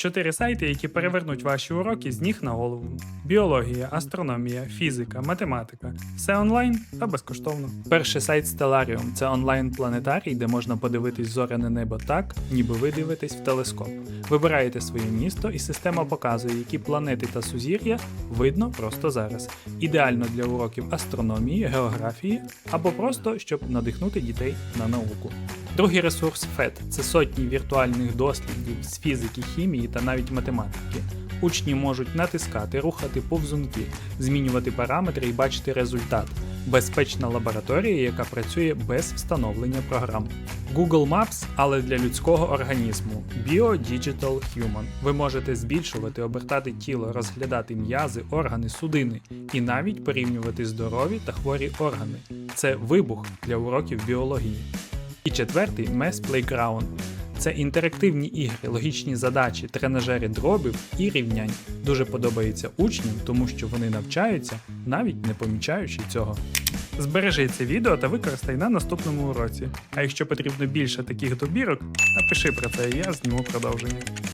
Чотири сайти, які перевернуть ваші уроки з ніг на голову: біологія, астрономія, фізика, математика. Все онлайн та безкоштовно. Перший сайт Stellarium – це онлайн-планетарій, де можна подивитись зоряне небо так, ніби ви дивитесь в телескоп. Вибираєте своє місто, і система показує, які планети та сузір'я видно просто зараз. Ідеально для уроків астрономії, географії або просто щоб надихнути дітей на науку. Другий ресурс FET – це сотні віртуальних дослідів з фізики, хімії та навіть математики. Учні можуть натискати, рухати повзунки, змінювати параметри і бачити результат. Безпечна лабораторія, яка працює без встановлення програм. Google Maps, але для людського організму. Bio Digital Human. Ви можете збільшувати, обертати тіло, розглядати м'язи, органи, судини і навіть порівнювати здорові та хворі органи. Це вибух для уроків біології. І четвертий Mess Playground. Це інтерактивні ігри, логічні задачі, тренажери дробів і рівнянь. Дуже подобається учням, тому що вони навчаються, навіть не помічаючи цього. Збережи це відео та використай на наступному уроці. А якщо потрібно більше таких добірок, напиши про це, і я зніму продовження.